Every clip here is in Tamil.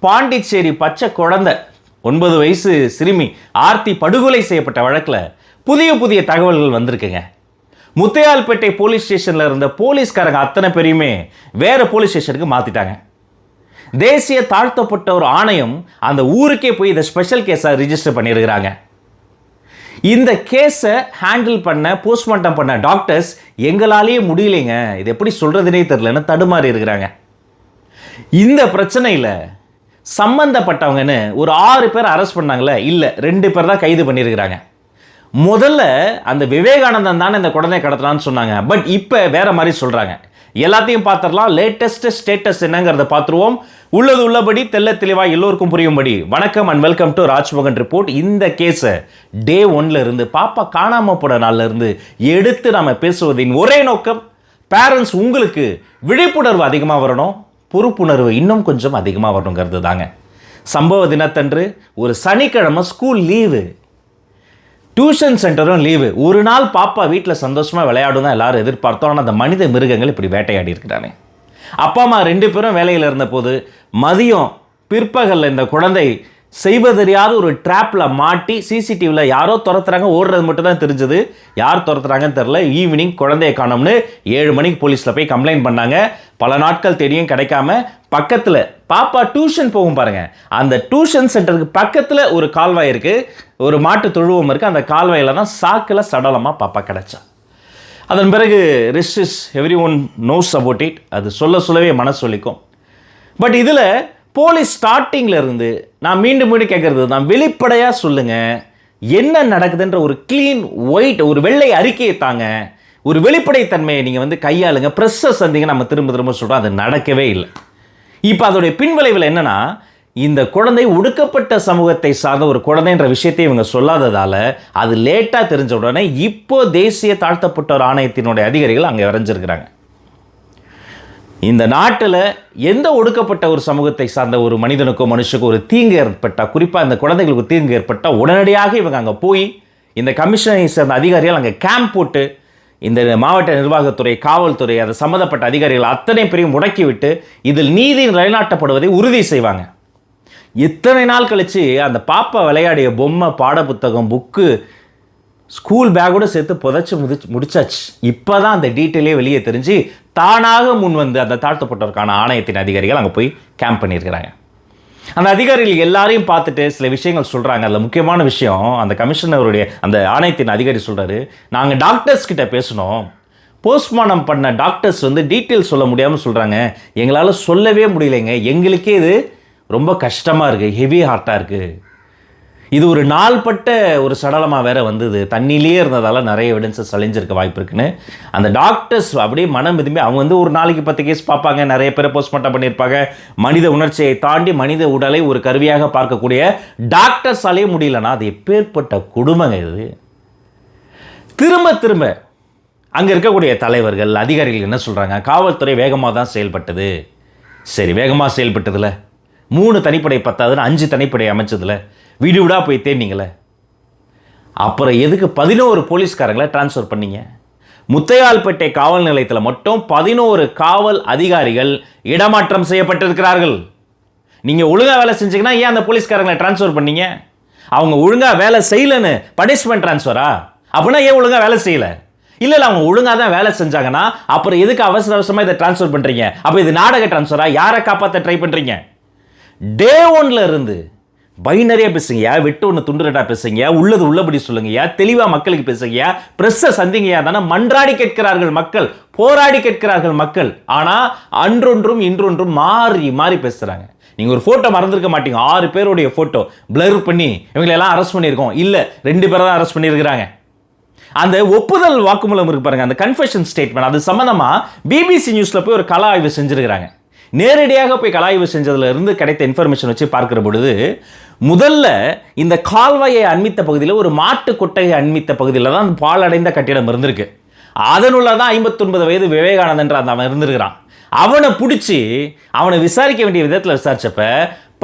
பாண்டிச்சேரி பச்சை குழந்தை ஒன்பது வயசு சிறுமி ஆர்த்தி படுகொலை செய்யப்பட்ட வழக்கில் புதிய புதிய தகவல்கள் வந்திருக்குங்க. முத்தையால்பேட்டை போலீஸ் ஸ்டேஷனில் இருந்த போலீஸ்காரங்க அத்தனை பேரையுமே வேறு போலீஸ் ஸ்டேஷனுக்கு மாற்றிட்டாங்க தேசிய தாழ்த்தப்பட்ட ஒரு ஆணையம் அந்த ஊருக்கே போய் இதை ஸ்பெஷல் கேஸாக ரிஜிஸ்டர் பண்ணியிருக்கிறாங்க இந்த கேஸை ஹேண்டில் பண்ண போஸ்ட்மார்ட்டம் பண்ண டாக்டர்ஸ் எங்களாலேயே முடியலைங்க. இது எப்படி சொல்கிறதுனே தெரிலன்னு தடுமாறி இருக்கிறாங்க. இந்த பிரச்சனையில் சம்பந்தப்பட்டவங்கன்னு ஒரு ஆறு பேர் அரெஸ்ட் பண்ணாங்களே இல்லை ரெண்டு பேர் தான் கைது பண்ணியிருக்கிறாங்க. முதல்ல அந்த விவேகானந்தன் தானே இந்த குழந்தைய கடத்தலான்னு சொன்னாங்க. பட் இப்போ வேற மாதிரி சொல்கிறாங்க எல்லாத்தையும் பார்த்துடலாம். லேட்டஸ்ட் ஸ்டேட்டஸ் என்னங்கிறத பார்த்துருவோம். உள்ளது உள்ளபடி தெல்ல தெளிவாக எல்லோருக்கும் புரியும்படி வணக்கம் and welcome to Rajmohan report இந்த கேஸை டே ஒன்ல இருந்து பாப்பா காணாமல் போன நாள்ல இருந்து எடுத்து நாம் பேசுவதின் ஒரே நோக்கம் பேரண்ட்ஸ் உங்களுக்கு விழிப்புணர்வு அதிகமாக வரணும். பொறுப்புணர்வு இன்னும் கொஞ்சம் அதிகமாக வரணுங்கிறது தாங்க. சம்பவ தினத்தன்று ஒரு சனிக்கிழமை ஸ்கூல் லீவு டியூஷன் சென்டரும் லீவு ஒரு நாள் பாப்பா வீட்டில் சந்தோஷமாக விளையாடும் தான் எல்லாரும் எதிர்பார்த்தோம். ஆனால் அந்த மனித மிருகங்கள் இப்படி வேட்டையாடி இருக்கிறானே. அப்பா அம்மா ரெண்டு பேரும் வேலையில் இருந்தபோது மதியம் பிற்பகலில் இந்த குழந்தை செய்வதறியாத ஒரு ட்ராப்பில் மாட்டி சிசிடிவியில் யாரோ துரத்துறாங்க ஓடுறது மட்டும் தான் தெரிஞ்சது. யார் துரத்துறாங்கன்னு தெரில ஈவினிங் குழந்தைய காணோம்னு ஏழு மணிக்கு போலீஸில் போய் கம்ப்ளைண்ட் பண்ணாங்க. பல நாட்கள் தேடியும் கிடைக்காம பக்கத்தில் பாப்பா டியூஷன் போகும் பாருங்கள் அந்த டியூஷன் சென்டருக்கு பக்கத்தில் ஒரு கால்வாய் இருக்குது ஒரு மாட்டு தொழுவம் இருக்குது அந்த கால்வாயில் தான் சாக்கில் சடலமாக பாப்பா கிடச்சா. அதன் பிறகு rest is everyone knows about it அது சொல்ல சொல்லவே மனசு சொல்லிக்கும் பட் இதில் போலீஸ் ஸ்டார்டிங்கில் இருந்து நான் மீண்டும் மீண்டும் கேட்குறது தான் வெளிப்படையாக சொல்லுங்கள் என்ன நடக்குதுன்ற ஒரு க்ளீன் ஒயிட் ஒரு வெள்ளை அறிக்கையை தாங்க ஒரு வெளிப்படைத்தன்மையை நீங்கள் வந்து கையாளுங்க ப்ரெஸ்ஸை சந்திங்க நம்ம திரும்ப திரும்ப சொல்கிறோம் அது நடக்கவே இல்லை. இப்போ அதோடைய பின்விளைவில் என்னென்னா இந்த குழந்தை ஒடுக்கப்பட்ட சமூகத்தை சார்ந்த ஒரு குழந்தைன்ற விஷயத்தை இவங்க சொல்லாததால் அது லேட்டாக தெரிஞ்ச உடனே இப்போ தேசிய தாழ்த்தப்பட்டோர் ஆணையத்தினுடைய அதிகாரிகள் அங்கே வரைஞ்சிருக்கிறாங்க இந்த நாட்டில் எந்த ஒடுக்கப்பட்ட ஒரு சமூகத்தை சார்ந்த ஒரு மனிதனுக்கோ மனுஷனுக்கோ ஒரு தீங்கு ஏற்பட்டால் குறிப்பாக இந்த குழந்தைகளுக்கு தீங்கு ஏற்பட்டால் உடனடியாக இவங்க அங்கே போய் இந்த கமிஷனை சேர்ந்த அதிகாரிகள் அங்கே கேம்ப் போட்டு இந்த மாவட்ட நிர்வாகத்துறை காவல்துறை அது சம்மந்தப்பட்ட அதிகாரிகள் அத்தனை பேரையும் முடக்கிவிட்டு இதில் நீதி நிலைநாட்டப்படுவதை உறுதி செய்வாங்க. இத்தனை நாள் கழித்து அந்த பாப்பா விளையாடிய பொம்மை பாடப்புத்தகம் புக்கு ஸ்கூல் பேக்கோட சேர்த்து புதைச்சி முதிச்சு முடிச்சாச்சு. இப்போ தான் அந்த டீட்டெயிலே வெளியே தெரிஞ்சு தானாக முன் வந்து அந்த தாழ்த்தப்பட்டவருக்கான ஆணையத்தின் அதிகாரிகள் அங்கே போய் கேம்ப் பண்ணியிருக்கிறாங்க. அந்த அதிகாரிகள் எல்லாரையும் பார்த்துட்டு சில விஷயங்கள் சொல்கிறாங்க அதில் முக்கியமான விஷயம் அந்த கமிஷனருடைய அந்த ஆணையத்தின் அதிகாரி சொல்கிறாரு நாங்கள் டாக்டர்ஸ் கிட்ட பேசினோம் போஸ்ட்மார்ட்டம் பண்ண டாக்டர்ஸ் வந்து டீட்டெயில் சொல்ல முடியாமல் சொல்கிறாங்க எங்களால் சொல்லவே முடியலைங்க. எங்களுக்கே இது ரொம்ப கஷ்டமாக இருக்குது ஹெவி ஹார்ட்டாக இருக்குது இது ஒரு நாள்பட்ட ஒரு சடலமாக வேற வந்தது. தண்ணியிலேயே இருந்ததால நிறைய எவிடன்சஸ் அழிஞ்சிருக்க வாய்ப்பு இருக்குன்னு. அந்த டாக்டர்ஸ் அப்படியே மனம் விரும்பி அவங்க வந்து ஒரு நாளைக்கு பத்து கேஸ் பார்ப்பாங்க. நிறைய பேரை போஸ்ட்மார்ட்டம் பண்ணியிருப்பாங்க. மனித உணர்ச்சியை தாண்டி மனித உடலை ஒரு கருவியாக பார்க்கக்கூடிய டாக்டர்ஸாலே முடியலன்னா அது எப்பேற்பட்ட கொடுமைங்க இது. திரும்ப திரும்ப அங்கே இருக்கக்கூடிய தலைவர்கள் அதிகாரிகள் என்ன சொல்கிறாங்க காவல்துறை வேகமாக தான் செயல்பட்டது. சரி வேகமாக செயல்பட்டதில்ல மூணு தனிப்படை பத்தாதுன்னு அஞ்சு தனிப்படை அமைச்சதில்லை வீடு வீடாக போய் தேடினீங்களே? அப்புறம் எதுக்கு பதினோரு போலீஸ்காரங்களை ட்ரான்ஸ்ஃபர் பண்ணீங்க? முத்தையால்பேட்டை காவல் நிலையத்தில் மட்டும் பதினோரு காவல் அதிகாரிகள் இடமாற்றம் செய்யப்பட்டிருக்கிறார்கள். நீங்கள் ஒழுங்காக வேலை செஞ்சீங்கன்னா ஏன் அந்த போலீஸ்காரங்களை ட்ரான்ஸ்ஃபர் பண்ணீங்க? அவங்க ஒழுங்காக வேலை செய்யலன்னு பனிஷ்மெண்ட் ட்ரான்ஸ்ஃபரா அப்படின்னா ஏன் ஒழுங்காக வேலை செய்யலை? இல்லை இல்லை அவங்க ஒழுங்காக தான் வேலை செஞ்சாங்கன்னா அப்புறம் எதுக்கு அவசர அவசரமாக இதை ட்ரான்ஸ்ஃபர் பண்ணுறீங்க அப்போ இது நாடக ட்ரான்ஸ்ஃபரா யாரை காப்பாற்ற ட்ரை பண்ணுறீங்க டே ஒன்ல இருந்து பைனரியாக பேசுங்கயா வெட்டு ஒன்று துண்டுரட்டா பேசுங்கயா உள்ளது உள்ளபடி சொல்லுங்கய்யா தெளிவாக மக்களுக்கு பேசுங்கயா ப்ரெஸ்ஸை சந்திங்கயா தானே மன்றாடி கேட்கிறார்கள் மக்கள் போராடி கேட்கிறார்கள் மக்கள் ஆனால் அன்றொன்றும் இன்றொன்றும் மாறி மாறி பேசுகிறாங்க நீங்கள் ஒரு ஃபோட்டோ மறந்துருக்க மாட்டீங்க ஆறு பேருடைய ஃபோட்டோ பிளர் பண்ணி இவங்களெல்லாம் அரெஸ்ட் பண்ணியிருக்கோம். இல்லை ரெண்டு பேரை தான் அரெஸ்ட் பண்ணியிருக்கிறாங்க. அந்த ஒப்புதல் வாக்குமூலம் இருக்கு பாருங்க அந்த கன்ஃபெஷன் ஸ்டேட்மெண்ட் அது சம்மந்தமாக பிபிசி நியூஸில் போய் ஒரு கலா ஆய்வு செஞ்சுருக்கிறாங்க. நேரடியாக போய் கலாய்வு செஞ்சதுலேருந்து கிடைத்த இன்ஃபர்மேஷன் வச்சு பார்க்குற பொழுது முதல்ல இந்த கால்வாயை அண்மித்த பகுதியில் ஒரு மாட்டு கொட்டையை அண்மித்த பகுதியில் தான் அந்த பாழடைந்த கட்டிடம் இருந்திருக்கு. அதனுள்ள தான் ஐம்பத்தொன்பது வயது விவேகானந்தன்ற அந்த அவன் இருந்திருக்கிறான். அவனை பிடிச்சி அவனை விசாரிக்க வேண்டிய விதத்தில் விசாரிச்சப்ப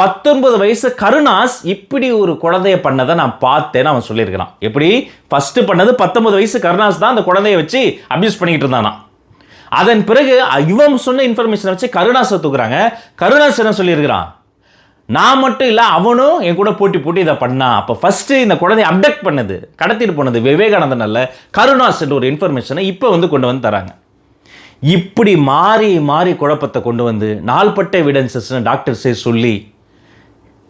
பத்தொன்பது வயசு கருணாஸ் இப்படி ஒரு குழந்தைய பண்ணதை நான் பார்த்தேன்னு அவன் சொல்லியிருக்கிறான். எப்படி? ஃபஸ்ட்டு பண்ணது பத்தொன்பது வயசு கருணாஸ் தான் அந்த குழந்தைய வச்சு அப்யூஸ் பண்ணிக்கிட்டு இருந்தானா அதன் பிறகு இவன் சொன்ன இன்ஃபர்மேஷனை வச்சு கருணாஸ் தூக்குறாங்க. கருணாஸ் என்ன சொல்லியிருக்கிறான்? நான் மட்டும் இல்லை அவனும் என் கூட போட்டி போட்டு இதை பண்ணான் அப்போ ஃபஸ்ட்டு இந்த குழந்தைய அப்டக்ட் பண்ணது கடத்திட்டு போனது விவேகானந்தன் அல்ல கருணாஸ் என்ற ஒரு இன்ஃபர்மேஷனை இப்போ வந்து கொண்டு வந்து தராங்க. இப்படி மாறி மாறி குழப்பத்தை கொண்டு வந்து நாள்பட்ட எவிடன்சஸ்னு டாக்டர்ஸே சொல்லி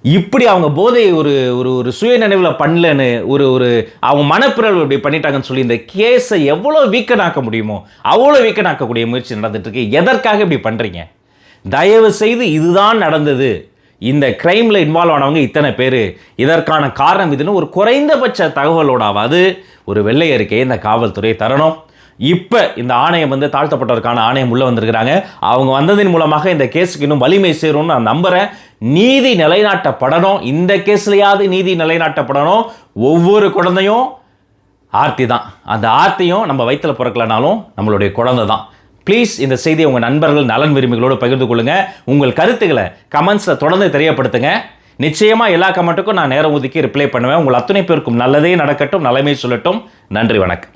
இப்படி அவங்க போதை ஒரு ஒரு ஒரு சுய நினைவில் பண்ணலன்னு ஒரு ஒரு அவங்க மனப்பிறழ்வு இப்படி பண்ணிட்டாங்கன்னு சொல்லி இந்த கேஸை எவ்வளோ வீக்கனாக்க முடியுமோ அவ்வளோ வீக்கனாக்கக்கூடிய முயற்சி நடந்துட்டு இருக்கு எதற்காக இப்படி பண்ணுறீங்க தயவு செய்து இதுதான் நடந்தது. இந்த க்ரைமில் இன்வால்வ் ஆனவங்க இத்தனை பேர். இதற்கான காரணம் இதுன்னு ஒரு குறைந்தபட்ச தகவலோடாவது ஒரு வெள்ளை இந்த காவல்துறை தரணும். இப்போ இந்த ஆணையம் வந்து தாழ்த்தப்பட்டவருக்கான ஆணையம் உள்ளே வந்திருக்கிறாங்க. அவங்க வந்ததின் மூலமாக இந்த கேஸுக்கு இன்னும் வலிமை சேரும்னு நான் நம்புகிறேன் நீதி நிலைநாட்டப்படணும். இந்த கேஸ்லையாவது நீதி நிலைநாட்டப்படணும். ஒவ்வொரு குழந்தையும் ஆர்த்தி தான். அந்த ஆர்த்தியும் நம்ம வயிற்றில் பிறக்கலனாலும் நம்மளுடைய குழந்தை தான். ப்ளீஸ் இந்த செய்தியை உங்கள் நண்பர்கள் நலன் விரும்பிகளோடு பகிர்ந்து கொள்ளுங்கள் உங்கள் கருத்துக்களை கமெண்ட்ஸில் தொடர்ந்து தெரியப்படுத்துங்க. நிச்சயமாக எல்லா கமெண்ட்டுக்கும் நான் நேரம் ஒதுக்கி ரிப்ளை பண்ணுவேன். உங்கள் அத்தனை பேருக்கும் நல்லதே நடக்கட்டும் நலமே சொல்லட்டும். நன்றி வணக்கம்.